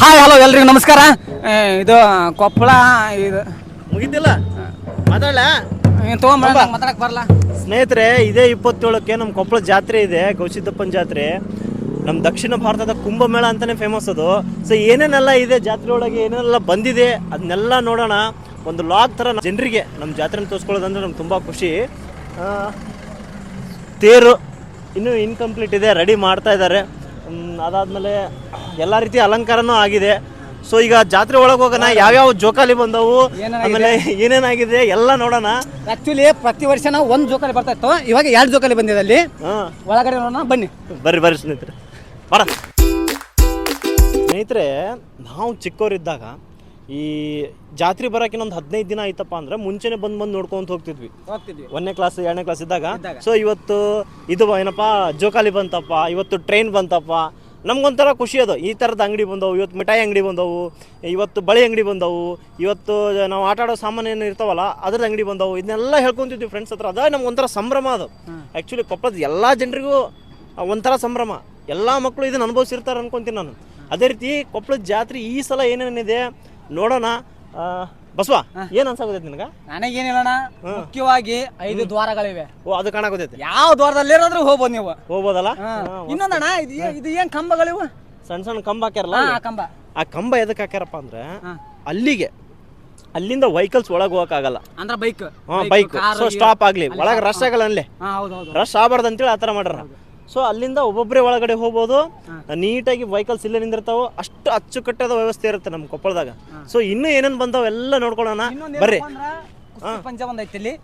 Hi hello ಎಲ್ರಿಗೂ ನಮಸ್ಕಾರ. ಏ, ಇದು ಕೊಪ್ಪಳ ಇದು ಮುಗಿತಿಲ್ಲ? ಏನು ತೊಗೊಂಬ ಮಾತಾಡಕ್ ಬರಲ್ಲ ಸ್ನೇಹಿತರೆ ಇದೇ ಇಪ್ಪತ್ತೇಳಕ್ಕೆ ನಮ್ಮ ಕೊಪ್ಪಳ ಜಾತ್ರೆ ಇದೆ ಗೌಸಿದ್ದಪ್ಪನ ಜಾತ್ರೆ. ನಮ್ಮ ದಕ್ಷಿಣ ಭಾರತದ ಕುಂಭಮೇಳ ಅಂತಾನೆ ಫೇಮಸ್ ಅದು. ಸೊ ಏನೇನೆಲ್ಲ ಇದೆ ಜಾತ್ರೆ ಒಳಗೆ ಏನೇನೆಲ್ಲ ಬಂದಿದೆ ಅದನ್ನೆಲ್ಲ ನೋಡೋಣ. ಒಂದು ಲಾಗ್ ಥರ ಜನರಿಗೆ ನಮ್ಮ ಜಾತ್ರೆನ ತೋರಿಸ್ಕೊಳ್ಳೋದಂದ್ರೆ ನಮ್ಗೆ ತುಂಬ ಖುಷಿ. ಆ, ತೇರು ಇನ್ನೂ ಇನ್ಕಂಪ್ಲೀಟ್ ಇದೆ ರೆಡಿ ಮಾಡ್ತಾ ಇದ್ದಾರೆ. ಅದಾದಮೇಲೆ ಎಲ್ಲ ರೀತಿ ಅಲಂಕಾರನೂ ಆಗಿದೆ. ಸೊ ಈಗ ಜಾತ್ರೆ ಒಳಗೆ ಹೋಗೋಣ ಯಾವ್ಯಾವ ಜೋಕಾಲಿ ಬಂದವು? ಆಮೇಲೆ ಏನೇನಾಗಿದೆ ಎಲ್ಲ ನೋಡೋಣ. ಆಕ್ಚುಲಿ ಪ್ರತಿ ವರ್ಷ ನಾವು ಒಂದು ಜೋಕಾಲಿ ಬರ್ತಾ ಇತ್ತು. ಇವಾಗ ಎರಡು ಜೋಕಾಲಿ ಬಂದಿದೆ ಅಲ್ಲಿ. ಒಳಗಡೆ ನೋಡೋಣ ಬನ್ನಿ. ಬರ್ರಿ ಬರ್ರಿ ಸ್ನೇಹಿತರೆ. ಬರ ಸ್ನೇಹಿತರೆ ನಾವು ಚಿಕ್ಕವರಿದ್ದಾಗ ಈ ಜಾತ್ರೆ ಬರೋಕೆ ಇನ್ನೊಂದು ಹದಿನೈದು ದಿನ ಆಯ್ತಪ್ಪ ಅಂದ್ರೆ ಮುಂಚೆನೆ ಬಂದು ಬಂದು ನೋಡ್ಕೊಂತ ಹೋಗ್ತಿದ್ವಿ. ಹೋಗ್ತಿದ್ವಿ. ಒಂದನೇ ಕ್ಲಾಸ್ ಎರಡನೇ ಕ್ಲಾಸ್ ಇದ್ದಾಗ. ಸೊ ಇವತ್ತು ಇದು ಏನಪ್ಪ ಜೋಕಾಲಿ ಬಂತಪ್ಪ ಇವತ್ತು ಟ್ರೈನ್ ಬಂತಪ್ಪ. ನಮ್ಗೊಂಥರ ಖುಷಿ ಅದು. ಈ ಥರದ ಅಂಗಡಿ ಬಂದವು ಇವತ್ತು ಮಿಠಾಯಿ ಅಂಗಡಿ ಬಂದವು ಇವತ್ತು ಬಳೆ ಅಂಗಡಿ ಬಂದವು ಇವತ್ತು ನಾವು ಆಟ ಆಡೋ ಸಾಮಾನು ಏನು ಇರ್ತಾವಲ್ಲ ಅದ್ರದ್ದು ಅಂಗಡಿ ಬಂದವು. ಇದನ್ನೆಲ್ಲ ಹೇಳ್ಕೊಂತಿದ್ವಿ ಫ್ರೆಂಡ್ಸ್ ಹತ್ರ. ಅದ ನಮ್ಗೊಂಥರ ಸಂಭ್ರಮ ಅದು. ಆ್ಯಕ್ಚುಲಿ ಕೊಪ್ಪಳದ ಎಲ್ಲ ಜನರಿಗೂ ಒಂಥರ ಸಂಭ್ರಮ. ಎಲ್ಲ ಮಕ್ಕಳು ಇದನ್ನು ಅನುಭವಿಸಿರ್ತಾರೆ ಅನ್ಕೊಂತೀನಿ ನಾನು. ಅದೇ ರೀತಿ ಕೊಪ್ಪಳದ ಜಾತ್ರೆ ಈ ಸಲ ಏನೇನಿದೆ ನೋಡೋಣ. ಬಸವ ಏನು ಅನ್ಸಾಗುತ್ತೆ ನಿನಗ? ನನಗೇನಿಲ್ಲಣ್ಣ ಮುಖ್ಯವಾಗಿ ಐದು ದ್ವಾರಗಳಿವೆ. ಓ ಅದು ಕಾಣಾಕೋತೈತಿ ಯಾವ ದ್ವಾರದಲ್ಲಿ ಇರೋದ್ರೂ ಹೋಗ್ಬೋದು ನೀವು. ಹೋಗ್ಬೋದಲ್ಲ. ಇನ್ನೊಂದಣ್ಣ ಇದು ಇದು ಏನ್ ಕಂಬಗಳಿವು? ಸಣ್ಣ ಸಣ್ಣ ಕಂಬ ಹಾಕ್ಯಾರಲ್ಲ ಆ ಕಂಬ. ಆ ಕಂಬ ಎದಕ್ಕೆ ಹಾಕ್ಯಾರಪ್ಪ ಅಂದ್ರೆ ಅಲ್ಲಿಗೆ ಅಲ್ಲಿಂದ ವೆಹಿಕಲ್ಸ್ ಒಳಗೆ ಹೋಗಕ್ಕಾಗಲ್ಲ. ಅಂದ್ರೆ ಬೈಕ್ ಹಾ ಬೈಕ್ ಸೊ ಸ್ಟಾಪ್ ಆಗಲಿ. ಒಳಗೆ ರಶ್ ಆಗಲ್ಲ ಅಲ್ಲೇ. ರಶ್ ಆಗ್ಬಾರ್ದು ಅಂತೇಳಿ ಆ ಥರ ಮಾಡ್ಯಾರ. ಸೊ ಅಲ್ಲಿಂದ ಒಬ್ಬೊಬ್ಬರೇ ಒಳಗಡೆ ಹೋಗ್ಬೋದು. ನೀಟಾಗಿ ವೆಹಿಕಲ್ಸ್ ಇಲ್ಲೇ ನಿಂದಿರ್ತಾವ ಅಷ್ಟು ಅಚ್ಚುಕಟ್ಟಾದ ವ್ಯವಸ್ಥೆ ಇರುತ್ತೆ ನಮ್ಮ ಕೊಪ್ಪಳದಾಗ. ಸೊ ಇನ್ನೂ ಏನೇನು ಬಂದಾವ ಎಲ್ಲ ನೋಡ್ಕೊಳ್ಳೋಣ. ಬರ್ರಿ. ಪಂಜ ಪಂಜ ಒಂದೈತಿ ಇಲ್ಲಿ.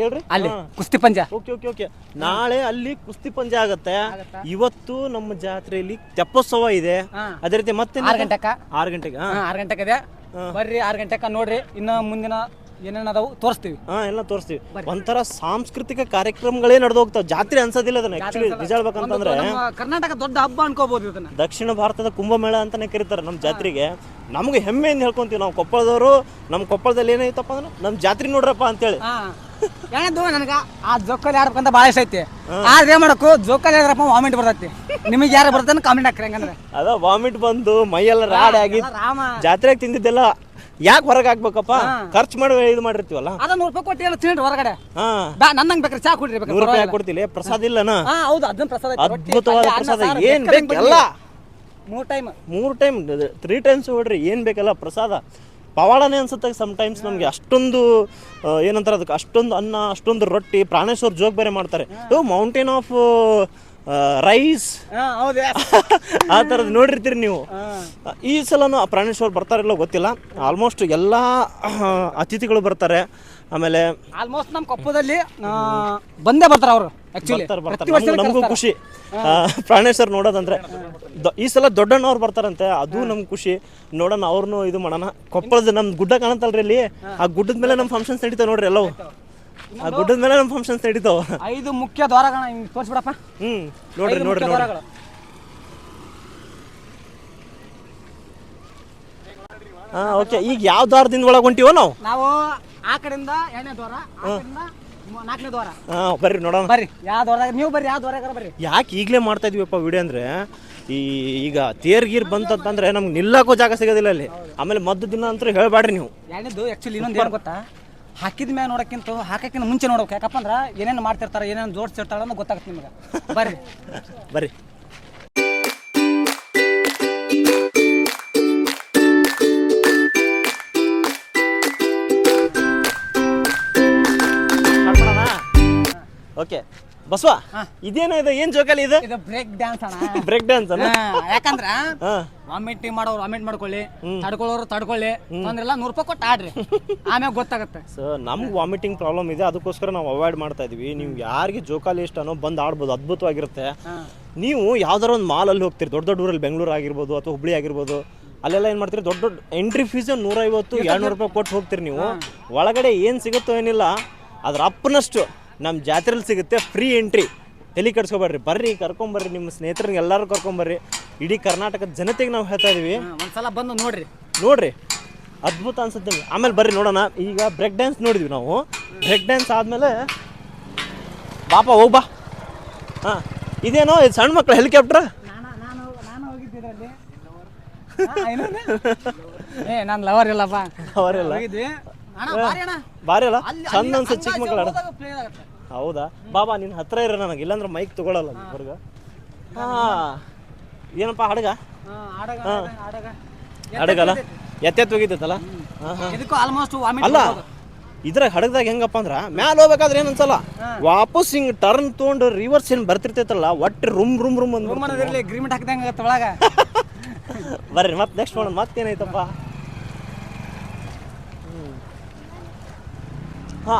ಹೇಳ್ರಿ. ಅಲ್ಲಿ ಕುಸ್ತಿ ಪಂಜ. Okay okay okay. ನಾಳೆ ಅಲ್ಲಿ ಕುಸ್ತಿ ಪಂಜ ಆಗತ್ತೆ. ಇವತ್ತು ನಮ್ಮ ಜಾತ್ರೆಯಲ್ಲಿ ತೆಪ್ಪೋತ್ಸವ ಇದೆ. ಅದೇ ರೀತಿ ಮತ್ತೆ ಆರು ಗಂಟೆಕ? ಆರು ಗಂಟೆಗೆ ಆರು ಗಂಟೆಗೆ ಇದೆ. ಬರ್ರಿ ಆರು ಗಂಟೆಕ ನೋಡ್ರಿ. ಇನ್ನ ಮುಂದಿನ ಏನೇನ್ ಅದಾವು ತೋರಿಸ್ತೀವಿ. ಹಾ ಎಲ್ಲ ತೋರಿಸ್ತೀವಿ. ಒಂಥರ ಸಾಂಸ್ಕೃತಿಕ ಕಾರ್ಯಕ್ರಮಗಳೇ ನಡೆದು ಹೋಗ್ತಾವ ಜಾತ್ರೆ ಅನ್ಸೋದಿಲ್ಲ ಅದನ್ನ ಆಕ್ಚುಲಿ ನಿಜ ಹೇಳ್ಬೇಕಂತಂದ್ರೆ ನಮ್ಮ ಕರ್ನಾಟಕ ದೊಡ್ಡ ಹಬ್ಬ ಅನ್ಕೋಬಹುದು ಇದನ್ನ. ದಕ್ಷಿಣ ಭಾರತದ ಕುಂಭಮೇಳ ಅಂತಾನೆ ಕರೀತಾರೆ ನಮ್ಮ ಜಾತ್ರೆಗೆ. ನಮಗೆ ಹೆಮ್ಮೆಯಿಂದ ಹೇಳ್ಕೊಂತೀವಿ ನಾವು ಕೊಪ್ಪಳದವರು ನಮ್ಮ ಕೊಪ್ಪಳದಲ್ಲಿ ಏನೈತಪ್ಪ ಅಂದ್ರೆ ನಮ್ಮ ಜಾತ್ರೆ ನೋಡ್ರಪ್ಪ ಅಂತೇಳಿ. ಹಾ. ಏನದು ನನಗ ಆ ಜೋಕಾಲಿ ಆಡ್ಬೇಕಂತ ಭಾಳ ಇಷ್ಟ ಐತಿ. ಆದ್ರೆ ಏನ್ ಮಾಡಕು ಜೋಕಾಲಿ ಆದ್ರಪ್ಪ ವಾಮಿಟ್ ಬರ್ತೈತಿ. ನಿಮಗೆ ಯಾರು ಬರ್ತಾನೆ ಕಾಮೆಂಟ್ ಹಾಕ್ರಿ ಹಂಗಂದ್ರೆ. ಅದ ವಾಮಿಟ್ ಬಂದು ಮೈಯೆಲ್ಲ ರಾಡಿ ಆಗಿ ರಾಮ. ಜಾತ್ರೆಗೆ ತಿಂದಿದ್ದೆಲ್ಲ ಯಾಕೆ ಹೊರಗೆ ಹಾಕ್ಬೇಕಪ್ಪ? ಖರ್ಚು ಮಾಡಿ ಇದು ಮಾಡಿರ್ತೀವಲ್ಲ? ಅದ ನೂರು ರೂಪಾಯಿ ಕೊಟ್ಟು ಏನು ತಿನ್ರಿ ಹೊರಗಡೆ. ಹಾ. ಬಾ ನನ್ನಂಗ್ ಬೇಕಾರೆ ಚಾ ಕುಡ್ರಿ ಬೇಕಾದ್ರೆ ನೂರು ರೂಪಾಯಿ ಪರವಾಗಿಲ್ಲ. ಕೊಡ್ತಿಲ್ಲ ಪ್ರಸಾದ ಇಲ್ಲನ? ಹಾ ಹೌದು ಅದನ್ನ ಪ್ರಸಾದ ಐತಿ. ರೊಟ್ಟಿ, ಅದ್ಭುತವಾದ ಪಲ್ಯ, ಅನ್ನ, ಪ್ರಸಾದ. ಸಾರು, ಏನ್ ಬೇಕಾದಂಗ್ ಬೇಕು ಎಲ್ಲ? ಮೂರ್ ಟೈಮ್ ಮೂರು ಟೈಮ್ ತ್ರೀ ಟೈಮ್ಸ್ ಹೊಡ್ರಿ ಏನು ಬೇಕಲ್ಲ ಪ್ರಸಾದ. ಪವಾಡನೇ ಅನ್ಸುತ್ತೆ ಸಮ್ ಟೈಮ್ಸ್ ನಮಗೆ. ಅಷ್ಟೊಂದು ಆ, ಏನಂತಾರೆ ಅದಕ್ಕೆ ಅಷ್ಟೊಂದು ಅನ್ನ ಅಷ್ಟೊಂದು ರೊಟ್ಟಿ ಪ್ರಾಣೇಶ್ವರ್ ಜೋಗ್ ಬೇರೆ ಮಾಡ್ತಾರೆ. ಮೌಂಟೇನ್ ಆಫ್ ರೈಸ್ ಆ ಥರದ್ದು ನೋಡಿರ್ತೀರಿ ನೀವು. ಈ ಸಲನೂ ಆ ಪ್ರಾಣೇಶ್ವರ್ ಬರ್ತಾರಿಲ್ಲೋ ಗೊತ್ತಿಲ್ಲ. ಆಲ್ಮೋಸ್ಟ್ ಎಲ್ಲ ಅತಿಥಿಗಳು ಬರ್ತಾರೆ. ಆಮೇಲೆ ಆಲ್ಮೋಸ್ಟ್ ನಮ್ಮ ಕೊಪ್ಪದಲ್ಲಿ ಬಂದೇ ಬರ್ತಾರೆ ಅವರು ನಮ್ಗೂ- ಖುಷಿ. ಪ್ರಾಣೇಶ್ವರ್ ನೋಡೋದಂದ್ರೆ ಈ ಸಲ ದೊಡ್ಡಣ್ಣವ್ರು ಬರ್ತಾರಂತೆ ಅದು ನಮ್ಗೆ ಖುಷಿ. ನೋಡೋಣ ಅವ್ರನ್ನೂ ಇದು ಮಾಡೋಣ. ಕೊಪ್ಪಳದ ನಮ್ಮ ಗುಡ್ಡ ಕಾಣತ್ತಲ್ರಿ ಇಲ್ಲಿ ಆ ಗುಡ್ಡದ ಮೇಲೆ ನಮ್ಮ ಫಂಕ್ಷನ್ಸ್ ನಡೀತಾವೆ ನೋಡ್ರಿ ಎಲ್ಲವೂ. ಆ ಗುಡ್ಡದ ಮೇಲೆ ನಮ್ಮ ಫಂಕ್ಷನ್ ನಡೀತಾವ. ಐದು ಮುಖ್ಯ ದ್ವಾರಗಳ ಹಿಂಗೆ ತೋರಿಸ್ಬಿಡಪ್ಪ. ಹ್ಮ್ ನೋಡ್ರಿ ಐದು ನೋಡ್ರಿ ಮುಖ್ಯ ನೋಡ್ರಿ ದ್ವಾರಗಳು. ಹಾ ಓಕೆ ಈಗ ಯಾವ ದ್ವಾರದಿಂದ ಒಳಗೆ ಹೊಂಟಿವೋ ನಾವು? ನಾವು ಆ ಕಡೆಯಿಂದ ಎರಡನೇ ದ್ವಾರ ಆ ಕಡೆಯಿಂದ ಮೂ- ನಾಲ್ಕನೇ ದ್ವಾರ. ಹಾ ಬರ್ರಿ ನೋಡೋಣ. ಬರ್ರಿ ಯಾವ ದ್ವಾರದಾಗ ನೀವು ಬರ್ರಿ ಯಾವ ದ್ವಾರಗಾರ ಬರ್ರಿ. ಯಾಕೆ ಈಗಲೇ ಮಾಡ್ತಾ ಇದೀವಪ್ಪ ವಿಡಿಯೋ ಅಂದ್ರೆ ಈ ಈಗ ತೇರ್ ಗೀರ್ ಬಂತಂತಂದ್ರೆ ನಮ್ಗೆ ನಿಲ್ಲಕ್ಕೂ ಜಾಗ ಸಿಗೋದಿಲ್ಲ ಅಲ್ಲಿ. ಆಮೇಲೆ ಮದ್ದು ದಿನ ಅಂತೂ ಹೇಳ್ಬೇಡ್ರಿ ನೀವು. ಎರಡನೇದು ಆಕ್ಚುಲಿ ಇನ್ನೊಂದು ಏನು ಗೊತ್ತಾ? ಹಾಕಿದ ಮ್ಯಾಗ ನೋಡಕ್ಕಿಂತ ಹಾಕಕ್ಕಿಂತ ಮುಂಚೆ ನೋಡ್ಬೇಕು. ಯಾಕಪ್ಪ ಅಂದ್ರೆ ಏನೇನು ಮಾಡ್ತಿರ್ತಾರೆ ಏನೇನು ಜೋಡಿಸಿರ್ತಾರೆ ಅನ್ನೋ ಗೊತ್ತಾಗುತ್ತೆ ನಿಮಗೆ. ಬರ್ರಿ. ಬರ್ರಿ. ಓಕೆ. ಬಸವ ಇದೇನೋ ಇದು ಏನ್ ಜೋಕಾಲಿ ಇದು? ಇದು ಬ್ರೇಕ್ ಡ್ಯಾನ್ಸ್ ಅಣ್ಣ. ಬ್ರೇಕ್ ಡ್ಯಾನ್ಸ್ ಹಾ, ಯಾಕಂದ್ರ ಹಾ. ವಾಮಿಟಿಂಗ್ ಮಾಡೋರು ವಾಮಿಟ್ ಮಾಡ್ಕೊಳ್ಳಿ ತಡ್ಕೊಳ್ಳೋರು ತಡ್ಕೊಳ್ಳಿ ಅಂದ್ರೆಲ್ಲ ನೂರು ರೂಪಾಯಿ ಕೊಟ್ಟು ಆಡ್ರಿ. ಆಮ್ಯಾಗ ಗೊತ್ತಾಗುತ್ತೆ. ಸೊ ನಮ್ಗೆ ವಾಮಿಟಿಂಗ್ ಪ್ರಾಬ್ಲಮ್ ಇದೆ ಅದಕ್ಕೋಸ್ಕರ ನಾವು ಅವಾಯ್ಡ್ ಮಾಡ್ತಾ ಇದೀವಿ. ನೀವು ಯಾರಿಗೆ ಜೋಕಾಲಿ ಇಷ್ಟನೋ ಬಂದು ಆಡ್ಬೋದು ಅದ್ಭುತವಾಗಿರುತ್ತೆ. ನೀವು ಯಾವ್ದಾರ ಒಂದು ಮಾಲಲ್ಲಿ ಹೋಗ್ತೀರಿ ದೊಡ್ಡ ದೊಡ್ಡ ಊರಲ್ಲಿ ಬೆಂಗಳೂರು ಆಗಿರ್ಬೋದು ಅಥವಾ ಹುಬ್ಳಿ ಆಗಿರ್ಬೋದು ಅಲ್ಲೆಲ್ಲ ಏನು ಮಾಡ್ತೀರಿ ದೊಡ್ಡ ದೊಡ್ಡ ಎಂಟ್ರಿ ಫೀಸ್ ನೂರೈವತ್ತು ಎರಡ್ನೂರು ರೂಪಾಯಿ ಕೊಟ್ಟು ಹೋಗ್ತೀರಿ ನೀವು. ಒಳಗಡೆ ಏನು ಸಿಗುತ್ತೋ ಏನಿಲ್ಲ ಅದ್ರ ಅಪ್ಪನಷ್ಟು ನಮ್ಮ ಜಾತ್ರೆಲಿ ಸಿಗುತ್ತೆ ಫ್ರೀ ಎಂಟ್ರಿ ತಲೆ ಕಟ್ಸ್ಕೊಬೇಡ್ರಿ ಬರ್ರಿ ಕರ್ಕೊಂಬರ್ರಿ ನಿಮ್ಮ ಸ್ನೇಹಿತರಿಗೆ ಎಲ್ಲರೂ ಕರ್ಕೊಂಬರ್ರಿ. ಇಡೀ ಕರ್ನಾಟಕದ ಜನತೆಗೆ ನಾವು ಹೇಳ್ತಾ ಇದೀವಿ. ಒಂದ್ಸಲ ಬಂದು ನೋಡ್ರಿ. ನೋಡ್ರಿ. ಅದ್ಭುತ ಅನ್ಸುತ್ತೆ. ನಿಮ್ಗೆ. ಆಮೇಲೆ ಬರ್ರಿ ನೋಡೋಣ. ಈಗ ಬ್ರೇಕ್ ಡ್ಯಾನ್ಸ್ ನೋಡಿದ್ವಿ ನಾವು. ಬ್ರೇಕ್ ಡ್ಯಾನ್ಸ್ ಆದಮೇಲೆ ಬಾಪ ಹೋಗ್ ಬಾ. ಹಾಂ ಇದೇನೋ ಇದು ಸಣ್ಣ ಮಕ್ಳು ಹೆಲಿಕಾಪ್ಟರ್ ನಾನು ನಾನು ನಾನು ಹೋಗಿದ್ದಿರಲ್ಲಿ ಹಾ, ಇನ್ನೊಂದು? ಏ ನಾನು ಲವರ್ ಇಲ್ಲಪ್ಪ. ಅವರೆಲ್ಲ ಹೋಗಿದ್ವಿ. ಅಣ್ಣ ಬಾರಿ ಅಣ್ಣ. ಬಾರಿ ಅಲ್ಲ? ಅಲ್ಲಿ ಚಂದ ಅನ್ಸುತ್ತೆ ಚಿಕ್ಕ ಮಕ್ಳು ಆಡ ಹೋದಾಗ play ಆಗುತ್ತೆ. ಹೌದಾ? ಬಾಬಾ ನಿನ್ನ ಹತ್ರ ಇರೋ ನನಗೆ ಇಲ್ಲಾಂದ್ರೆ ಮೈಕ್ ತಗೊಳಲ್ಲ ಹುಡುಗ ಹಾ. ಏನಪ್ಪ ಹಡಗ? ಹಡಗಲ್ಲ? ಎತ್ತೆತ್ತು ಹೋಗಿದ್ದಲ್ಲ ಹಾ ಹಾ. ಇದಕ್ಕೂ ಆಲ್ಮೋಸ್ಟ್ ವಾಮಿಟ್ ಅಲ್ಲ ಇದ್ರಾಗ ಹಡಗದಾಗ ಹೆಂಗಪ್ಪ ಅಂದ್ರ ಮ್ಯಾಲ ಹೋಗ್ಬೇಕಾದ್ರೆ ಏನ್ ಅನ್ಸಲ್ಲ ವಾಪಸ್ ಹಿಂಗ್ ಟರ್ನ್ ತೊಗೊಂಡು ರಿವರ್ಸ್ ಏನ್ ಬರ್ತಿರ್ತೈತಲ್ಲ ಒಟ್ಟು ರೂಮ್ ರೂಮ್ ರೂಮ್ ಅಂದ್ ಅಗ್ರಿಮೆಂಟ್ ಹಾಕ್ದಂಗ ಒಳಗ. ಬರ್ರಿ ಮತ್ತೆ ನೆಕ್ಸ್ಟ್ ನೋಡೋಣ ಮತ್ತೆ ಏನೈತಪ್ಪ ಹಾ.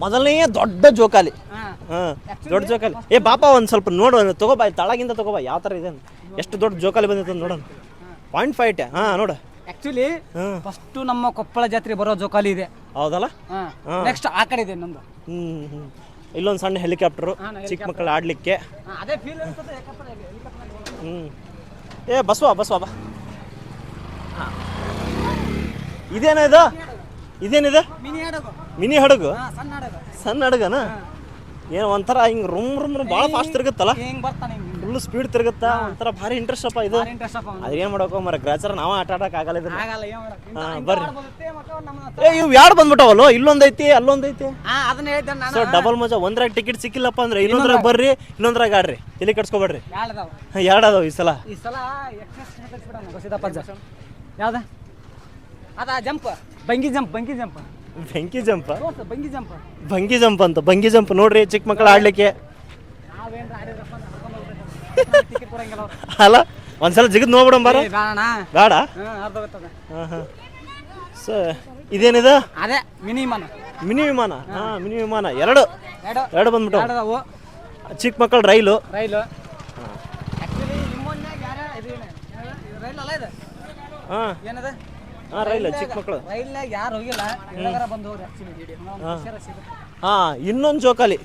ಮೊದಲನೇ ದೊಡ್ಡ ಜೋಕಾಲಿ ಹಾ. ದೊಡ್ಡ ಜೋಕಾಲಿ ಏ ಬಾಪ ಒಂದು ಸ್ವಲ್ಪ ನೋಡು ತಗೋಬಾ ತಳಗಿಂದ ತಗೋಬಾ ಯಾವ ಥರ ಇದೆ ಎಷ್ಟು ದೊಡ್ಡ ಜೋಕಾಲಿ ಬಂದಿತ್ತು ನೋಡೋಣ. ಪಾಯಿಂಟ್ ಫೈವ್ ಹಾಂ ನೋಡು. ಆಕ್ಚುಲಿ ಫಸ್ಟ್ ನಮ್ಮ ಕೊಪ್ಪಳ ಜಾತ್ರೆ ಬರೋ ಜೋಕಾಲಿ ಇದೆ. ಹೌದಲ್ಲ? ನೆಕ್ಸ್ಟ್ ಆ ಕಡೆ ಇದೆ ನಂದು ಹ್ಞೂ ಇಲ್ಲೊಂದು ಸಣ್ಣ ಹೆಲಿಕಾಪ್ಟರ್ ಚಿಕ್ಕ ಮಕ್ಕಳು ಆಡಲಿಕ್ಕೆ. ಹ್ಞೂ ಏ ಬಸವ ಬಸವ ಬಾ. ಹಾಂ. ಇದೇನಿದು? ಇದೇನಿದೆ ಮಿನಿ ಹಡಗು? ಸಣ್ಣ ಹಡಗು. ಸಣ್ಣ ಹಡಗನ? ಏನು ಒಂಥರ ಹಿಂಗೆ ರೂಮ್ ರೂಮ್ ಭಾಳ ಫಾಸ್ಟ್ ತಿರುಗುತ್ತಲ್ಲ? ಫುಲ್ ಸ್ಪೀಡ್ ತಿರುಗುತ್ತಾ? ಒಂಥರ ಭಾರಿ ಇಂಟ್ರೆಸ್ಟ್ ಅಪ್ಪ ಇದು. ಅದೇನ್ ಮಾಡಬೇಕು ಮರ ಗ್ರಾಚಾರ ನಾವು ಆಟ ಆಡಕ್ ಆಗಲ್ಲ ಇದನ್ನ. ಇಂಥ ಬರ್ರಿ. ಇವ್ ಏ ಇವು ಎರಡು ಬಂದ್ಬಿಟ್ಟವಲ್ಲ? ಇಲ್ಲೊಂದೈತಿ ಅಲ್ಲೊಂದೈತಿ? ಸೊ ಡಬಲ್ ಮಜಾ ಒಂದ್ರಾಗ ಟಿಕೆಟ್ ಸಿಕ್ಕಿಲ್ಲಪ್ಪ ಅಂದ್ರೆ ಇನ್ನೊಂದ್ರಾಗ ಬರ್ರಿ ಇನ್ನೊಂದ್ರಾಗ ಆಡ್ರಿ. ತಲೆ ಕಟ್ಸ್ಕೊಬೇಡ್ರಿ? ಎರಡು ಅದಾವ ಈ ಸಲ? ಯಾವ್ದ? ಅದ jump. Bungee jump bungee jump. ಬೆಂಕಿ jump bungee jump bungee jump ಅಂತ. ಬಂಗಿ ಜಂಪ್ ನೋಡ್ರಿ ಚಿಕ್ಕ ಮಕ್ಕಳು ಆಡ್ಲಿಕ್ಕೆ. ಅಲ್ಲ ಒಂದ್ಸಲ ಜಿಗದ್ ನೋಡ್ಬಿಡಮ್ ಬಾರ. ಬೇಡ? ಸೊ ಇದೇನಿದು? ಅದೇ ಮಿನಿ ವಿಮಾನ. ಮಿನಿ ವಿಮಾನ? ಹಾಂ. ಮಿನಿ ವಿಮಾನ. ಎರಡು. ಎರಡು. ಬಂದ್ಬಿಟ್ಟು. ಚಿಕ್ಕ ಮಕ್ಕಳು ರೈಲು. ರೈಲು. ಹಾಂ. ಏನದ? ಹಾಂ ರೈಲ್ ಚಿಕ್ಕ ಮಕ್ಕಳು. ರೈಲ್ನಾಗ ಯಾರು ಹೋಗಿಲ್ಲ ಎಲ್ಲಾರ ಬಂದು ಹೋಗ್ರಿ ಆಕ್ಚುಲಿ ಹಾಂ ಇನ್ನೊಂದು ಜೋಕಾಲಿ.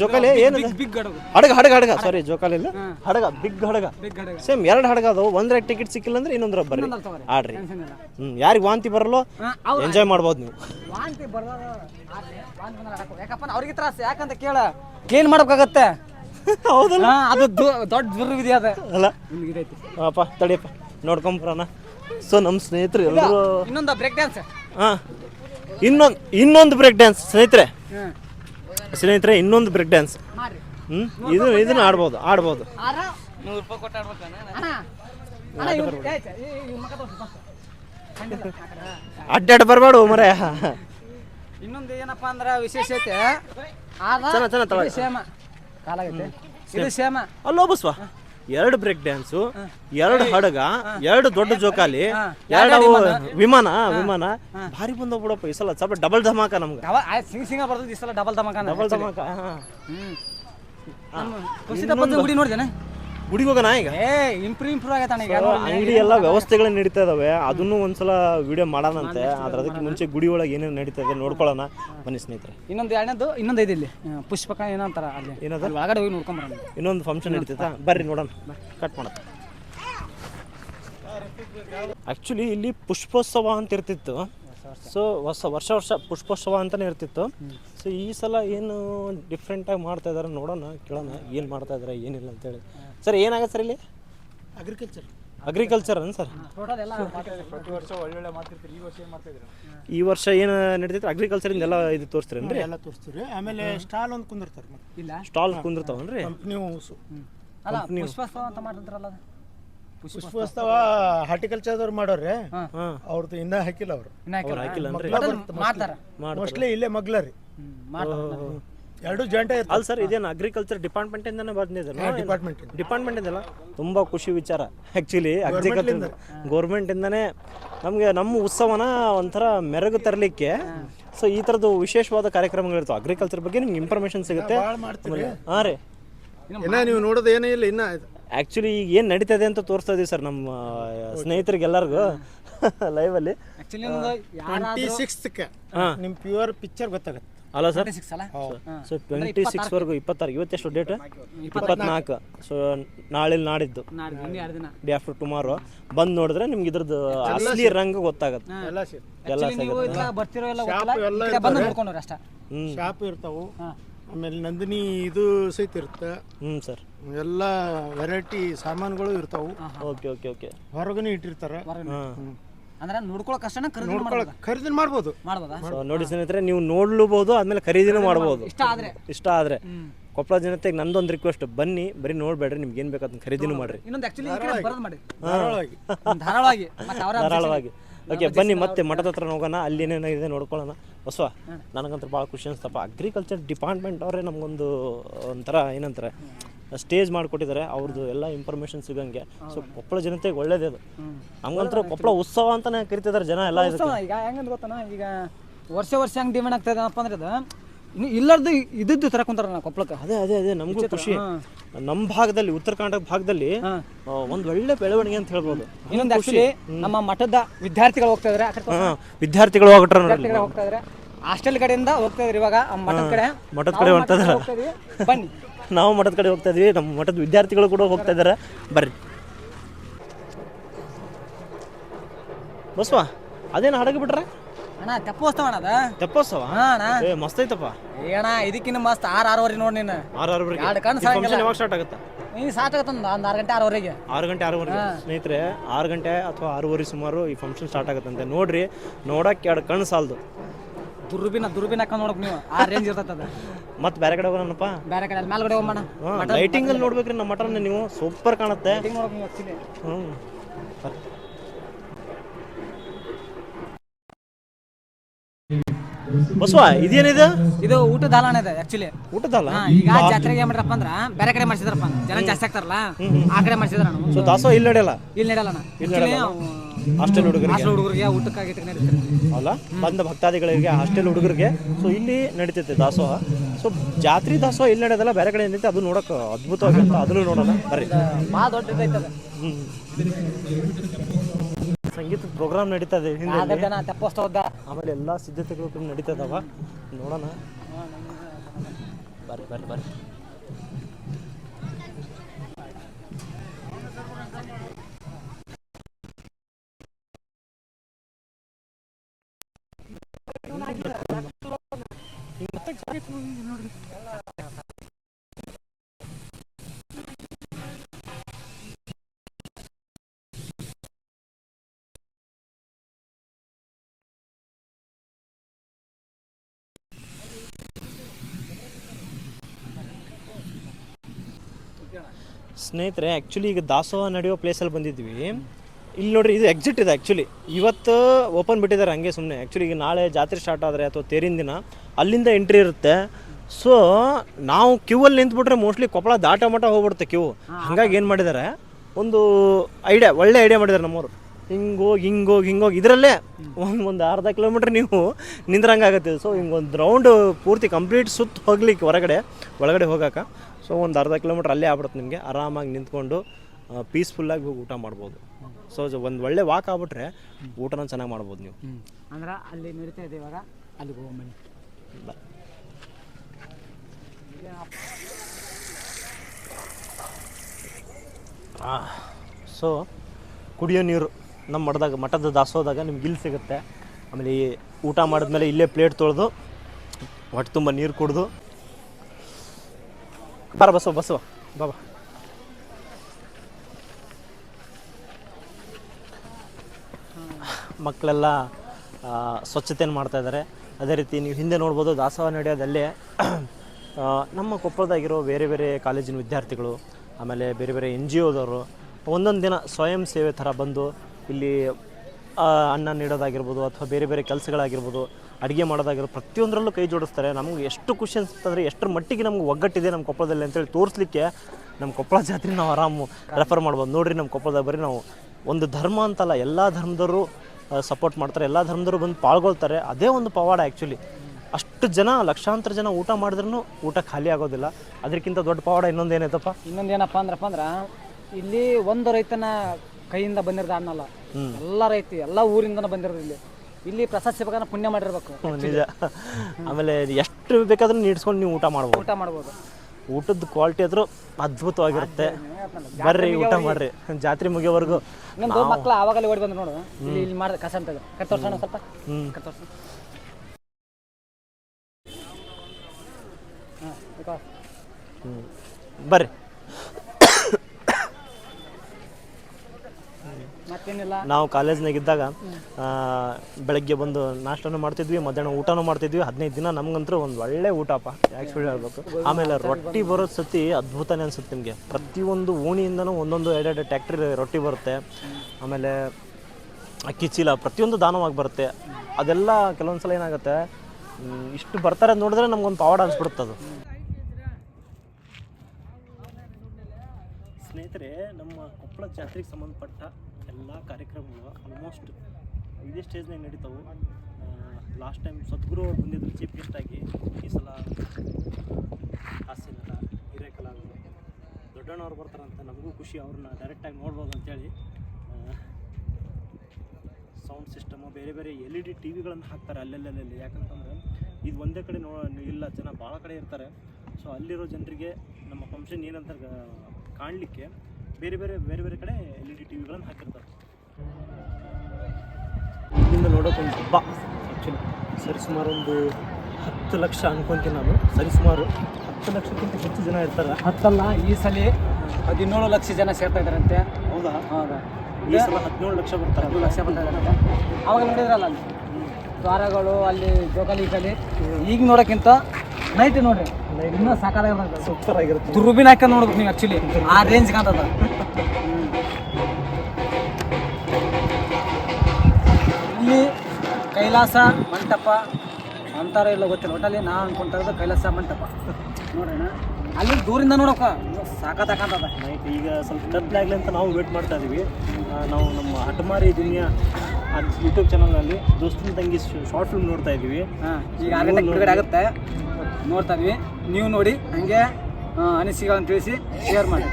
ಜೋಕಾಲಿ ಏನು ಬಿಗ್ ಹಡಗ. ಹಡಗ ಹಡಗ ಸಾರಿ ಜೋಕಾಲಿ ಇಲ್ಲ. ಹಡಗ ಬಿಗ್ ಹಡಗ. ಸೇಮ್ ಎರಡು ಹಡಗ ಅದು ಒಂದ್ರಾಗ ಟಿಕೆಟ್ ಸಿಕ್ಕಿಲ್ಲ ಅಂದ್ರೆ ಇನ್ನೊಂದ್ರ ಬರ್ರಿ. ಆಡ್ರಿ. ಹ್ಮ್ ಯಾರಿಗೆ ವಾಂತಿ ಬರಲ್ಲೋ ಎಂಜಾಯ್ ಮಾಡ್ಬೋದು ನೀವು. ವಾಂತಿ ಯಾಕಪ್ಪ ಅವ್ರಿಗೆ ತ್ರಾಸ ಯಾಕಂತ ಕೇಳ. ಕ್ಲೀನ್ ಮಾಡ್ಬೇಕಾಗತ್ತೆ? ಹೌದಲ್ಲ? ಅದು ದೊಡ್ಡ ದುರ್ವಿಧಿ ಅದ. ಅಲ್ಲ. ಅಪ್ಪ ತಡಿಯಪ್ಪ. ನೋಡ್ಕೊಂಬರೋಣ ಸೊ ನಮ್ಮ ಸ್ನೇಹಿತರು ಎಲ್ಲರೂ ಇನ್ನೊಂದು ಬ್ರೇಕ್ ಡ್ಯಾನ್ಸ್ ಹಾಂ. ಇನ್ನೊಂದು ಇನ್ನೊಂದು ಬ್ರೇಕ್ ಡ್ಯಾನ್ಸ್ ಸ್ನೇಹಿತರೆ. ಹ್ಮ್ ಸ್ನೇಹಿತರೆ ಇನ್ನೊಂದು ಬ್ರೇಕ್ ಡ್ಯಾನ್ಸ್ ಹ್ಞೂ ಇದು ಇದನ್ನ ಆಡ್ಬೋದು ಆಡ್ಬೋದು. ನೂರು ರೂಪಾಯಿ ಕೊಟ್ಟು ಆಡ್ಬೇಕು. ಅಡ್ಡಾಡ್ ಬರಬೇಡ ಮರ ಇನ್ನೊಂದು ಏನಪ್ಪಾ ಅಂದ್ರೆ ವಿಶೇಷತೆ ಸೇಮ ಕಾಲಾಗೈತೆ. ಇದು ಸೇಮ ಅಲ್ಲೋ ಬಸ್ವ ಎರಡು ಬ್ರೇಕ್ ಡ್ಯಾನ್ಸು ಎರಡು ಹಡಗ ಎರಡು ದೊಡ್ಡ ಜೋಕಾಲಿ ಎರಡು ವಿಮಾನ? ವಿಮಾನ ಭಾರಿ ಬಂದ ಬಿಡಪ್ಪ ಈ ಸಲ ಸ್ವಲ್ಪ ಡಬಲ್ ಧಮಾಕ ನಮ್ಗೆ. ಸಿಂಗ್ ಸಿಂಗ ಬರ್ತದೆ ಈ ಸಲ ಡಬಲ್ ಧಮಾಕ ಡಬಲ್ ಧಮಾಕ. ಹ್ಮ್. ಕುಸಿದಪ್ಪದ ಗುಡಿ ನೋಡಿದೇನೆ ಗುಡಿಗೆ ಹೋಗೋಣ ಈಗ? ಏ ಇಂಪ್ರೂವ್ ಇಂಪ್ರೂವ್ ಈಗ. ಅಂಗಡಿ ಎಲ್ಲ ವ್ಯವಸ್ಥೆಗಳು ನಡೀತಾ ಇದಾವೆ. ಅದನ್ನು ಒಂದ್ಸಲ ವಿಡಿಯೋ ಮಾಡೋಣಂತೆ. ಆದ್ರೆ ಅದಕ್ಕೆ ಮುಂಚೆ ಗುಡಿ ಒಳಗೆ ಏನೇನು ನಡೀತಾ ಇದೆ ನೋಡ್ಕೊಳ್ಳೋಣ. ಬನ್ನಿ ಸ್ನೇಹಿತರೆ. ಇನ್ನೊಂದು ಎರಡನೇದು ಇನ್ನೊಂದು ಇದೆ ಇಲ್ಲಿ. ಆ, ಪುಷ್ಪಕ ಏನೋ ಅಂತಾರ ಅಲ್ಲಿ. ಏನದು? ಅಲ್ಲಿ ಒಳಗಡೆ ಹೋಗಿ ನೋಡ್ಕೊಂಬರೋಣ ಇನ್ನೊಂದು ಫಂಕ್ಷನ್ ನಡೀತೈತಾ? ಬರ್ರಿ ನೋಡೋಣ. ಕಟ್ ಮಾಡೋಣ. ಆ್ಯಕ್ಚುಲಿ ಇಲ್ಲಿ ಪುಷ್ಪೋತ್ಸವ ಅಂತ ಇರ್ತಿತ್ತು. ಸೊ ಹೊಸ ವರ್ಷ ವರ್ಷ ಪುಷ್ಪೋತ್ಸವ ಅಂತಲೇ ಇರ್ತಿತ್ತು. ಸೊ ಈ ಸಲ ಏನು ಡಿಫ್ರೆಂಟಾಗಿ ಮಾಡ್ತಾ ಇದಾರೆ ನೋಡೋಣ ಕೇಳೋಣ ಏನು ಮಾಡ್ತಾ ಇದ್ದಾರೆ ಏನಿಲ್ಲ ಅಂತೇಳಿ ಸರ್ ಏನಾಗತ್ತೆ ಸರ್ ಇಲ್ಲಿ? ಅಗ್ರಿಕಲ್ಚರ್ ಅಗ್ರಿಕಲ್ಚರ್ ಅನ್ ಸರ್ ಟೋಟಲ್ ಎಲ್ಲ ಪ್ರತಿ ವರ್ಷ ಒಳ್ಳೊಳ್ಳೆ ಮಾತಿರ್ತೀರಿ ಈ ವರ್ಷ ಏನು ಮಾಡ್ತಾ ಇದ್ದೀರಾ? ಈ ವರ್ಷ ಏನು ನಡೀತೈತೆ? ಅಗ್ರಿಕಲ್ಚರಿಂದ ಎಲ್ಲ ಇದು ತೋರಿಸ್ತೀರೇನ್ರಿ ಎಲ್ಲ ತೋರಿಸ್ತೀರಿ ಆಮೇಲೆ ಸ್ಟಾಲ್ ಒಂದು ಕುಂದಿರ್ತಾರೆ ಇಲ್ಲ. ಸ್ಟಾಲ್ ಕುಂದಿರ್ತಾವನ್ರಿ? ಕಂಪ್ನಿ ಹೂಸು ಅಲ್ಲ ಪುಷ್ಪೋತ್ಸವ ಅಂತ ಪುಷ್ಪೋತ್ಸವ ಹಾರ್ಟಿಕಲ್ಚರ್ದವ್ರು ಮಾಡೋರೆ. ಹಾಂ. ಹಾಂ. ಅವ್ರದ್ದು ಇನ್ನ ಹಾಕಿಲ್ಲ ಅವರು. ಮಾಡ್ತಾರ. ಮೋಸ್ಟ್ಲಿ ಇಲ್ಲೇ ಮಗ್ಲರಿ. ಎರಡು ಜಾಯಿಂಟ್ ಅಲ್ಲ ಸರ್ ಇದೇನು ಅಗ್ರಿಕಲ್ಚರ್ ಡಿಪಾರ್ಟ್ಮೆಂಟಿಂದನೇ ಬಂದಿದೆ ಡಿಪಾರ್ಟ್ಮೆಂಟ್ ಡಿಪಾರ್ಟ್ಮೆಂಟ್ ಇಂದಲ್ಲ? ತುಂಬಾ ಖುಷಿ ವಿಚಾರ. ಆಕ್ಚುಲಿ ಅಗ್ರಿಕಲ್ಚರ್ ಗೌರ್ಮೆಂಟಿಂದನೇ ನಮಗೆ ನಮ್ಮ ಉತ್ಸವನ ಒಂಥರ ಮೆರಗು ತರಲಿಕ್ಕೆ ಸೊ ಈ ಥರದ್ದು ವಿಶೇಷವಾದ ಕಾರ್ಯಕ್ರಮಗಳಿರ್ತಾವೆ. ಅಗ್ರಿಕಲ್ಚರ್ ಬಗ್ಗೆ ನಿಮ್ಗೆ ಇನ್ಫಾರ್ಮೇಶನ್ ಸಿಗುತ್ತೆ. ಹಾಂ ರೀ. ಇನ್ನ ನೀವು ನೋಡೋದು ಏನೇ ಇಲ್ಲ ಇನ್ನ ಆ್ಯಕ್ಚುಲಿ ಈಗ ಏನು ನಡೀತದೆ ಅಂತ ತೋರಿಸ್ತಾ ಇದೀವಿ ಸರ್ ನಮ್ಮ ಸ್ನೇಹಿತರಿಗೆಲ್ಲರಿಗೂ ಲೈವಲ್ಲಿ ಆಕ್ಚುಲಿ ಅಲ್ಲಿ. ಟ್ವೆಂಟಿ ಸಿಕ್ಸ್ತ್ಗೆ ನಿಮ್ಮ ಪ್ಯೂರ್ ಪಿಕ್ಚರ್ ಗೊತ್ತಾಗುತ್ತೆ. ಅಲ್ಲ ಸರ್? ಸಿಕ್ಸ್ ಸೊ ಟ್ವೆಂಟಿ ಸಿಕ್ಸ್ವರೆಗೂ ಇಪ್ಪತ್ತಾರು ಇವತ್ತೆಷ್ಟು ಡೇಟ್ ಇಪ್ಪತ್ನಾಲ್ಕು. ಸೊ ನಾಳೆ ನಾಡಿದ್ದು. ಡೇ ಆಫ್ಟರ್ ಟುಮಾರೋ ಬಂದು ನೋಡಿದ್ರೆ ನಿಮ್ಗೆ ಇದ್ರದ್ದು ಅಸಲಿ ರಂಗ್ ಗೊತ್ತಾಗತ್ತೆ. ಎಲ್ಲ ಸೇರಿ ನೀವು ಇಲ್ಲ ಬರ್ತಿರೋ ಇಲ್ಲ ಶಾಪ್ ಎಲ್ಲ ಬಂದು ನೋಡ್ಕೊಂಡ್ರಿ ಅಷ್ಟ. ಹ್ಞೂ ಶಾಪ್ ಇರ್ತಾವು. ಆಮೇಲೆ ನಂದಿನಿ ಇದು ಸಹಿತ ಇರುತ್ತೆ. ಹ್ಞೂ ಸರ್. ಎಲ್ಲ ವೆರೈಟಿ ಸಾಮಾನುಗಳು ಇರ್ತಾವು. Okay okay okay. ಹೊರಗನೆ ಇಟ್ಟಿರ್ತಾರೆ. ಹಾಂ. ಅಂದ್ರೆ ನೋಡ್ಕೊಳ್ಳೋ ಕಷ್ಟನ ಖರೀದಿ ನೋಡ್ಕೊಳಕ್ ಖರೀದಿ ಮಾಡ್ಬೋದು. ಮಾಡ್ಬೋದಾ? ಸೊ ನೋಡಿ ಸ್ನೇಹಿತರೆ ನೀವು ನೋಡ್ಲೂಬಹುದು ಆದ್ಮೇಲೆ ಖರೀದಿನೂ ಮಾಡ್ಬೋದು. ಇಷ್ಟ ಆದ್ರೆ. ಇಷ್ಟ ಆದ್ರೆ. ಕೊಪ್ಪಳ ಜನತೆಗೆ ನಂದೊಂದು ರಿಕ್ವೆಸ್ಟ್ ಬನ್ನಿ ಬರೀ ನೋಡ್ಬೇಡ್ರಿ ನಿಮ್ಗೆ ಏನು ಬೇಕು ಅದನ್ನ ಖರೀದಿನೂ ಮಾಡ್ರಿ. ಇನ್ನೊಂದು ಆಕ್ಚುಲಿ ಬರೋದು ಮಾಡಿ. ಧಾರಾಳವಾಗಿ. ಧಾರಾಳವಾಗಿ. ಓಕೆ ಬನ್ನಿ ಮತ್ತೆ ಮಠದ ಹತ್ರ ಹೋಗೋಣ ಅಲ್ಲಿ ಏನೇನಿದೆ ನೋಡ್ಕೊಳ್ಳೋಣ. ಬಸವ ನನಗಂತೂ ಭಾಳ ಖುಷಿ ಅನಿಸ್ತಪ್ಪ. ಅಗ್ರಿಕಲ್ಚರ್ ಡಿಪಾರ್ಟ್ಮೆಂಟ್ ಅವರೇ ನಮಗೊಂದು ಒಂಥರ ಏನಂತಾರೆ ಸ್ಟೇಜ್ ಮಾಡಿಕೊಟ್ಟಿದ್ದಾರೆ ಅವ್ರದ್ದು ಎಲ್ಲ ಇನ್ಫಾರ್ಮೇಷನ್ ಸಿಗಂಗೆ. ಸೊ ಕೊಪ್ಪಳ ಜನತೆಗೆ ಒಳ್ಳೇದೇ ಅದು. ಹಂಗಂತರ ಕೊಪ್ಪಳ ಉತ್ಸವ ಅಂತಾನೆ ಕರಿತಿದ್ದಾರೆ ಜನ ಎಲ್ಲ ಇದಕ್ಕೆ. ಉತ್ಸವ ಈಗ ಹೆಂಗಂತ ಗೊತ್ತಾನ? ಈಗ ವರ್ಷ ವರ್ಷ ಹೆಂಗ್ ಡಿಮಾಂಡ್ ಆಗ್ತದೆ ಏನಪ್ಪ ಅಂದ್ರೆ ಇದು ಇನ್ನು ಇಲ್ಲರ್ದು ಇದ್ದದ್ದು ತರ ಕುಂತಾರ ನಾ ಕೊಪ್ಪಳಕ್ಕೆ. ಅದೇ ಅದೇ ಅದೇ ನಮಗೂ ಖುಷಿ. ನಮ್ಮ ಭಾಗದಲ್ಲಿ ಉತ್ತರ ಕರ್ನಾಟಕ ಭಾಗದಲ್ಲಿ. ಆ, ಒಂದು ಒಳ್ಳೆ ಬೆಳವಣಿಗೆ ಅಂತ ಹೇಳ್ಬೋದು. ಇನ್ನೊಂದು ಆಕ್ಚುಲಿ ನಮ್ಮ ಮಠದ ವಿದ್ಯಾರ್ಥಿಗಳು ಹೋಗ್ತಾ ಇದಾರೆ. ಆ ಕಡೆ ಹಾ, ವಿದ್ಯಾರ್ಥಿಗಳು ಹೋಗ್ಬಿಟ್ರ ನೋಡಿ ವಿದ್ಯಾರ್ಥಿಗಳು ಹೋಗ್ತಾ ಇದಾರೆ. ಹಾಸ್ಟೆಲ್ ಕಡೆಯಿಂದ ಹೋಗ್ತಾ ಇದಾರೆ ಇವಾಗ ಆ ಮಠದ ಕಡೆ. ಮಠದ ಕಡೆ ನಾವು ಹೊರ್ಟದ. ಹೋಗ್ತಾ ಇದೀವಿ. ಬನ್ನಿ. ನಾವು ಮಠದ ಕಡೆ ಹೋಗ್ತಾ ಇದೀವಿ ನಮ್ಮ ಮಠದ ವಿದ್ಯಾರ್ಥಿಗಳು ಕೂಡ ಹೋಗ್ತಾ ಇದ್ದಾರೆ ಬರ್ರಿ. ಬಸ್ವಾ ಅದೇನು ಹಡಗ ಬಿಟ್ರೆ? ಅಣ್ಣ ತೆಪ್ಪೋಸ್ತವ ಅಣ್ಣ ಅದ. ತೆಪ್ಪೋತ್ಸವ? ಹಾ ಅಣ್ಣ. ಏ ಮಸ್ತ್ ಐತಪ್ಪ. ಏ ಅಣ್ಣ ಇದಕ್ಕಿನ್ನ ಮಸ್ತ್ ಆರು ಆರೂವರೆ ನೋಡಿ ನೀನು. ಆರು ಆರೂವರೆಗೆ ಎರಡು ಕಣ್ಣು ಫಂಕ್ಷನ್ ಯಾವಾಗ ಸ್ಟಾರ್ಟ್ ಆಗುತ್ತೆ? ನೀನು ಸಾಕಾಗತ್ತಂದ ಒಂದು ಆರು ಗಂಟೆ ಆರೂವರೆಗೆ. ಆರು ಗಂಟೆ ಆರೂವರೆ ಸ್ನೇಹಿತರೆ ಆರು ಗಂಟೆ ಅಥವಾ ಆರೂವರೆ ಸುಮಾರು ಈ ಫಂಕ್ಷನ್ ಸ್ಟಾರ್ಟ್ ಆಗುತ್ತಂತೆ. ನೋಡ್ರಿ ನೋಡಕ್ಕೆ ಎರಡು ಕಣ್ಣು ಸಾಲದು. ದುರ್ಬಿನ ದುರ್ಬಿನ ಹಾಕೊಂಡು ನೋಡಕ್ ನೀವು. ಆ ರೇಂಜ್ ಇರ್ತದ ಅದು. ಮತ್ತೆ ಬೇರೆ ಕಡೆ ಹೋಗೋಣಪ್ಪ ಬೇರೆ ಕಡೆ ಮೇಲ್ಗಡೆ ಹೋಗೋಣ ಲೈಟಿಂಗ್ ಅಲ್ಲಿ ನೋಡ್ಬೇಕ್ರಿ ನಮ್ಮ ಮಟನ್ ನೀವು. ಸೂಪರ್ ಕಾಣುತ್ತೆ. ನೋಡಕ್ ನೀವು actually. ಹ್ಞೂ ಬಸವ ಇದೇನಿದೆ? ಇದು ಊಟದ ಹಾಲಣ್ಣ ಇದೆ ಆಕ್ಚುಲಿ ಊಟದಲ್ಲ ಈಗ ಜಾತ್ರೆಗೆ ಏನ್ ಮಾಡ್ರಪ್ಪ ಅಂದ್ರ ಬೇರೆ ಕಡೆ ಮಾಡ್ಸಿದ್ರಪ್ಪ ಜನ ಜಾಸ್ತಿ ಆಗ್ತಾರಲ್ಲ? ಆ ಕಡೆ ಮಾಡ್ಸಿದ್ರ ಸೊ ದಾಸೋ ಇಲ್ಲಿ ನಡೆಯಲ್ಲ? ಇಲ್ಲಿ ನಡೆಯಲ್ಲ ಹಾಸ್ಟೆಲ್ ಹುಡುಗರಿಗೆ. ಹಾಸ್ಟೆಲ್ ಹುಡುಗರಿಗೆ ಊಟಕ್ಕಾಗಿ ಅಲ್ಲ ಬಂದ ಭಕ್ತಾದಿಗಳಿಗೆ ಹಾಸ್ಟೆಲ್ ಹುಡುಗರಿಗೆ. ಸೊ ಇಲ್ಲಿ ನಡೀತೈತೆ ದಾಸೋಹ. ಸೊ ಜಾತ್ರೆ ದಾಸೋಹ ಇಲ್ಲಿ ನಡೆಯೋದಲ್ಲ ಬೇರೆ ಕಡೆ ಏನೈತೆ ಅದು ನೋಡೋಕೆ ಅದ್ಭುತವಾಗಿರುತ್ತೆ ಅದನ್ನು ನೋಡೋಣ. ಬರ್ರಿ. ಭಾಳ ದೊಡ್ಡದೈತೆ ಅದು ಹ್ಞೂ ಸಂಗೀತದ ಪ್ರೋಗ್ರಾಮ್ ನಡೀತದೆ ಇದೆ ಹಿಂದೆ ಅದ್ರ ಜನ ತೆಪ್ಪೋಸ್ತವದ್ದ ಆಮೇಲೆ ಎಲ್ಲ ಸಿದ್ಧತೆಗಳು ಕೂಡ ನಡೀತಾ ಇದಾವ. ನೋಡೋಣ. ಬರ್ರಿ ಬರ್ರಿ ಬರ್ರಿ. ಸ್ನೇಹಿತರೆ ಆ್ಯಕ್ಚುಲಿ ಈಗ ದಾಸೋಹ ನಡೆಯೋ ಪ್ಲೇಸಲ್ಲಿ ಬಂದಿದ್ವಿ. ಇಲ್ಲಿ ನೋಡ್ರಿ ಇದು ಎಕ್ಸಿಟ್ ಇದೆ ಆ್ಯಕ್ಚುಲಿ ಇವತ್ತು ಓಪನ್ ಬಿಟ್ಟಿದ್ದಾರೆ ಹಂಗೆ ಸುಮ್ಮನೆ ಆ್ಯಕ್ಚುಲಿ ಈಗ ನಾಳೆ ಜಾತ್ರೆ ಸ್ಟಾರ್ಟ್ ಆದರೆ ಅಥವಾ ತೇರಿನ ದಿನ ಅಲ್ಲಿಂದ ಎಂಟ್ರಿ ಇರುತ್ತೆ. ಸೊ ನಾವು ಕ್ಯೂ ಅಲ್ಲಿ ನಿಂತ್ಬಿಟ್ರೆ ಮೋಸ್ಟ್ಲಿ ಕೊಪ್ಪಳ ದಾಟ ಮಟ ಹೋಗ್ಬಿಡುತ್ತೆ ಕ್ಯೂ ಹಂಗಾಗಿ ಏನು ಮಾಡಿದ್ದಾರೆ? ಒಂದು ಐಡಿಯಾ ಒಳ್ಳೆ ಐಡಿಯಾ ಮಾಡಿದ್ದಾರೆ ನಮ್ಮವರು. ಹಿಂಗೋಗಿ ಹಿಂಗೋಗಿ ಹಿಂಗೋಗಿ ಇದರಲ್ಲೇ ಒಂದು ಒಂದು ಅರ್ಧ ಕಿಲೋಮೀಟ್ರ್ ನೀವು ನಿಂದ್ರಂಗಾಗತ್ತೆ. ಸೊ ಹಿಂಗೊಂದು ರೌಂಡ್ ಪೂರ್ತಿ ಕಂಪ್ಲೀಟ್ ಸುತ್ತ ಹೋಗ್ಲಿಕ್ಕೆ ಹೊರಗಡೆ ಒಳಗಡೆ ಹೋಗಾಕ. ಸೊ ಒಂದು ಅರ್ಧ ಕಿಲೋಮೀಟ್ರ್ ಅಲ್ಲೇ ಆಗ್ಬಿಡುತ್ತೆ ನಿಮಗೆ. ಆರಾಮಾಗಿ ನಿಂತ್ಕೊಂಡು ಪೀಸ್ಫುಲ್ಲಾಗಿ ಹೋಗಿ ಊಟ ಮಾಡ್ಬೋದು. ಸೊ ಒಂದು ಒಳ್ಳೆ ವಾಕ್ ಆಗ್ಬಿಟ್ರೆ ಊಟನ ಚೆನ್ನಾಗಿ ಮಾಡ್ಬೋದು ನೀವು. ಅಂದ್ರೆ ಅಲ್ಲಿ ನಡೀತಾ ಇದೆ ಇವಾಗ ಅಲ್ಲಿ ಹೋಗೋಣ ಬನ್ನಿ ಬ- ಸೊ ಕುಡಿಯೋ ನೀರು ನಮ್ಮ ಮಠದಾಗ ಮಠದ ದಾಸೋದಾಗ ನಿಮ್ಗೆ ಇಲ್ಲಿ ಸಿಗುತ್ತೆ. ಆಮೇಲೆ ಈ ಊಟ ಮಾಡಿದ್ಮೇಲೆ ಇಲ್ಲೇ ಪ್ಲೇಟ್ ತೊಳೆದು ಹೊಟ್ಟೆ ತುಂಬ ನೀರು ಕುಡಿದು. ಬರ ಬಸವ ಬಸವ ಬಾಬಾ ಮಕ್ಕಳೆಲ್ಲ ಸ್ವಚ್ಛತೆಯನ್ನು ಮಾಡ್ತಾ ಇದ್ದಾರೆ. ಅದೇ ರೀತಿ ನೀವು ಹಿಂದೆ ನೋಡ್ಬೋದು ದಾಸೋಹ ನಡೆಯೋದಲ್ಲೇ ನಮ್ಮ ಕೊಪ್ಪಳದಾಗಿರೋ ಬೇರೆ ಬೇರೆ ಕಾಲೇಜಿನ ವಿದ್ಯಾರ್ಥಿಗಳು, ಆಮೇಲೆ ಬೇರೆ ಬೇರೆ ಎನ್ ಜಿ ಒದವರು ಒಂದೊಂದು ದಿನ ಸ್ವಯಂ ಸೇವೆ ಥರ ಬಂದು ಇಲ್ಲಿ ಅನ್ನ ನೀಡೋದಾಗಿರ್ಬೋದು ಅಥವಾ ಬೇರೆ ಬೇರೆ ಕೆಲಸಗಳಾಗಿರ್ಬೋದು, ಅಡುಗೆ ಮಾಡೋದಾಗಿರ್ಬೋದು, ಪ್ರತಿಯೊಂದರಲ್ಲೂ ಕೈ ಜೋಡಿಸ್ತಾರೆ. ನಮಗೆ ಎಷ್ಟು ಖುಷಿ ಅನಿಸ್ತಂದ್ರೆ ಎಷ್ಟರ ಮಟ್ಟಿಗೆ ನಮ್ಗೆ ಒಗ್ಗಟ್ಟಿದೆ ನಮ್ಮ ಕೊಪ್ಪಳದಲ್ಲಿ ಅಂತೇಳಿ ತೋರಿಸ್ಲಿಕ್ಕೆ ನಮ್ಮ ಕೊಪ್ಪಳ ಜಾತ್ರೆ ನಾವು ಆರಾಮು ರೆಫರ್ ಮಾಡ್ಬೋದು. ನೋಡಿರಿ ನಮ್ಮ ಕೊಪ್ಪಳದಾಗ ಬರೀ ನಾವು ಒಂದು ಧರ್ಮ ಅಂತಲ್ಲ, ಎಲ್ಲ ಧರ್ಮದವರು ಸಪೋರ್ಟ್ ಮಾಡ್ತಾರೆ. ಎಲ್ಲ ಧರ್ಮದವರು ಬಂದು ಪಾಲ್ಗೊಳ್ತಾರೆ. ಅದೇ ಒಂದು ಪವಾಡ ಆ್ಯಕ್ಚುಲಿ ಅಷ್ಟು ಜನ ಲಕ್ಷಾಂತರ ಜನ ಊಟ ಮಾಡಿದ್ರೂ ಊಟ ಖಾಲಿ ಆಗೋದಿಲ್ಲ. ಅದಕ್ಕಿಂತ ದೊಡ್ಡ ಪವಾಡ ಇನ್ನೊಂದು ಏನೈತಪ್ಪ ಇನ್ನೊಂದು ಏನಪ್ಪ ಅಂದ್ರಪ್ಪ ಅಂದ್ರೆ ಇಲ್ಲಿ ಒಂದು ರೈತನ ಕೈಯಿಂದ ಬಂದಿರೋದು ಅನ್ನಲ್ಲ ಎಲ್ಲ ರೈತ ಎಲ್ಲ ಊರಿಂದನ ಬಂದಿರೋದು ಇಲ್ಲಿ. ಇಲ್ಲಿ ಪ್ರಸಾದ ಸಿಗಬೇಕಾದ್ರೆ ಪುಣ್ಯ ಮಾಡಿರ್ಬೇಕು ನಿಜ. ಆಮೇಲೆ ಎಷ್ಟು ಬೇಕಾದ್ರೂ ನೀಡ್ಸ್ಕೊಂಡು ನೀವು ಊಟ ಮಾಡ್ಬೋದು. ಊಟ ಮಾಡ್ಬೋದು. ಊಟದ ಕ್ವಾಲಿಟಿ ಆದ್ರೂ ಅದ್ಭುತವಾಗಿರುತ್ತೆ. ಬರ್ರಿ ಊಟ ಮಾಡ್ರಿ. ಜಾತ್ರೆ ಮುಗಿಯೋವರೆಗೂ ಇನ್ನೊಂದು ಮಕ್ಳು ಆವಾಗಲೇ ಓಡಿ ಬಂದ್ರು ನೋಡು. ಇಲ್ಲಿ ಇಲ್ಲಿ ಮಾಡಿದ ಕಸ ಅಂತ ಕರ್ತೋರ್ಸೋಣ ಸ್ವಲ್ಪ. ಹ್ಮ್. ಬರ್ರಿ. ನಾವು ಕಾಲೇಜ್ನಾಗ ಇದ್ದಾಗ ಬೆಳಗ್ಗೆ ಬಂದು ನಾಷ್ಟನೂ ಮಾಡ್ತಿದ್ವಿ ಮಧ್ಯಾಹ್ನ ಊಟನೂ ಮಾಡ್ತಿದ್ವಿ. ಹದಿನೈದು ದಿನ ನಮ್ಗಂತೂ ಒಂದು ಒಳ್ಳೆ ಊಟಪ್ಪ ಆ್ಯಕ್ಚುಲಿ ಹೇಳ್ಬೇಕು. ಆಮೇಲೆ ರೊಟ್ಟಿ ಬರೋ ಸತಿ ಅದ್ಭುತನೇ ಅನ್ಸುತ್ತೆ ನಿಮಗೆ. ಪ್ರತಿಯೊಂದು ಓಣಿಯಿಂದನೂ ಒಂದೊಂದು ಎರಡೆರಡು ಟ್ಯಾಕ್ಟ್ರಿ ರೊಟ್ಟಿ ಬರುತ್ತೆ. ಆಮೇಲೆ ಅಕ್ಕಿ ಚೀಲ ಪ್ರತಿಯೊಂದು ದಾನವಾಗಿ ಬರುತ್ತೆ. ಅದೆಲ್ಲ ಕೆಲವೊಂದು ಸಲ ಏನಾಗುತ್ತೆ ಇಷ್ಟು ಬರ್ತಾರೆ ಅಂತ ನೋಡಿದ್ರೆ ನಮ್ಗೊಂದು ಪವಾಡ ಅನ್ಸ್ಬಿಡುತ್ತೆ ಅದು. ಸ್ನೇಹಿತರೆ ನಮ್ಮ ಕೊಪ್ಪಳ ಜಾತ್ರೆಗೆ ಸಂಬಂಧಪಟ್ಟ ಎಲ್ಲ ಕಾರ್ಯಕ್ರಮಗಳು ಆಲ್ಮೋಸ್ಟ್ ಇದೇ ಸ್ಟೇಜ್ನಾಗ ನಡೀತಾವೆ. ಲಾಸ್ಟ್ ಟೈಮ್ ಸದ್ಗುರು ಅವ್ರು ಬಂದಿದ್ರು ಚೀಫ್ ಗೆಸ್ಟ್ ಆಗಿ, ಈ ಸಲ ಹಾಸ್ಯ ನಟ ಹಿರಿಯ ಕಲಾವಿದರು ದೊಡ್ಡಣ್ಣವ್ರು ಬರ್ತಾರಂತ ನಮಗೂ ಖುಷಿ, ಅವ್ರನ್ನ ಡೈರೆಕ್ಟಾಗಿ ನೋಡ್ಬೋದು ಅಂತೇಳಿ. ಸೌಂಡ್ ಸಿಸ್ಟಮು ಬೇರೆ ಬೇರೆ ಎಲ್ ಇ ಡಿ ಟಿ ವಿಗಳನ್ನು ಹಾಕ್ತಾರೆ ಅಲ್ಲೆಲ್ಲೆಲ್ಲಿ ಯಾಕಂತಂದ್ರೆ ಇದು ಒಂದೇ ಕಡೆ ನೋ, ಇಲ್ಲ, ಜನ ಭಾಳ ಕಡೆ ಇರ್ತಾರೆ. ಸೊ ಅಲ್ಲಿರೋ ಜನರಿಗೆ ನಮ್ಮ ಫಂಕ್ಷನ್ ಏನಂತ ಕಾಣಲಿಕ್ಕೆ ಬೇರೆ ಬೇರೆ ಬೇರೆ ಬೇರೆ ಕಡೆ ಎಲ್ ಇ ಡಿ ಟಿ ವಿಗಳನ್ನು ಹಾಕಿರ್ತಾರೆ. ಇಲ್ಲಿಂದ ನೋಡೋಕೆ ಒಂದು ಹಬ್ಬ ಆ್ಯಕ್ಚುಲಿ ಸರಿಸುಮಾರು ಒಂದು ಹತ್ತು ಲಕ್ಷ ಅನ್ಕೊಂತೀನಿ ನಾನು. ಸರಿಸುಮಾರು ಹತ್ತು ಲಕ್ಷಕ್ಕಿಂತ ಹೆಚ್ಚು ಜನ ಇರ್ತಾರೆ. ಹತ್ತಲ್ಲ ಈ ಸಲ ಹದಿನೇಳು ಲಕ್ಷ ಜನ ಸೇರ್ತಾ ಇದ್ದಾರಂತೆ. ಹೌದಾ? ಹೌದಾ? ಈ ಸಲ ಹದಿನೇಳು ಲಕ್ಷ ಬರ್ತಾರೆ ಹದಿನೇಳು ಲಕ್ಷ ಬರ್ತಾ ಇದ್ದಾರಂತೆ. ಅವಾಗ ನೋಡಿದ್ರಲ್ಲ ಅಲ್ಲಿ ದ್ವಾರಗಳು ಅಲ್ಲಿ ಜೋಗಲಿ ಕಲಿ ಈಗ ನೋಡೋಕ್ಕಿಂತ ನೈಟ್ ನೋಡ್ರಿ. ಇನ್ನೂ ಸಾಕಾಗಿರ್ತದೆ ಸೂಪರ್ ಆಗಿರುತ್ತೆ ದುರ್ಬಿನ್ ಹಾಕ ನೋಡ್ಬೇಕು ನೀವು ಆ್ಯಕ್ಚುಲಿ ಆ ರೇಂಜ್ ಕಾಣ್ತದ ಇಲ್ಲಿ ಕೈಲಾಸ ಮಂಟಪ ಅಂತಾರ ಇಲ್ಲ ಗೊತ್ತಿಲ್ಲ. ಒಟ್ಟಲ್ಲಿ ನಾ ಅನ್ಕೊಂತ ಇರೋದು ಕೈಲಾಸ ಮಂಟಪ. ನೋಡೋಣ. ಅಲ್ಲಿ ದೂರಿಂದ ನೋಡಪ್ಪ ಸಾಕತ್ತ ಕಾಣ್ತದ ನೈಟ್ ಈಗ ಸ್ವಲ್ಪ ಕತ್ಲಾಗ್ಲಿ ಅಂತ ನಾವು ವೇಟ್ ಮಾಡ್ತಾ ಇದೀವಿ. ನಾವು ನಮ್ಮ ಹಠಮಾರಿ ದುನಿಯಾ ಯೂಟ್ಯೂಬ್ ಚಾನಲ್ನಲ್ಲಿ ದೋಸ್ತಿನ ತಂಗಿ ಶಾರ್ಟ್ ಫಿಲ್ಮ್ ನೋಡ್ತಾ ಇದ್ದೀವಿ ಈಗ ಗಂಟೆಗೆ ಆಗುತ್ತೆ. ನೋಡ್ತಾ ಇದ್ವಿ. ನೀವು ನೋಡಿ ಹಂಗೆ ಅನಿಸಿಕೆಗಳನ್ನು ತಿಳಿಸಿ ಶೇರ್ ಮಾಡಿ.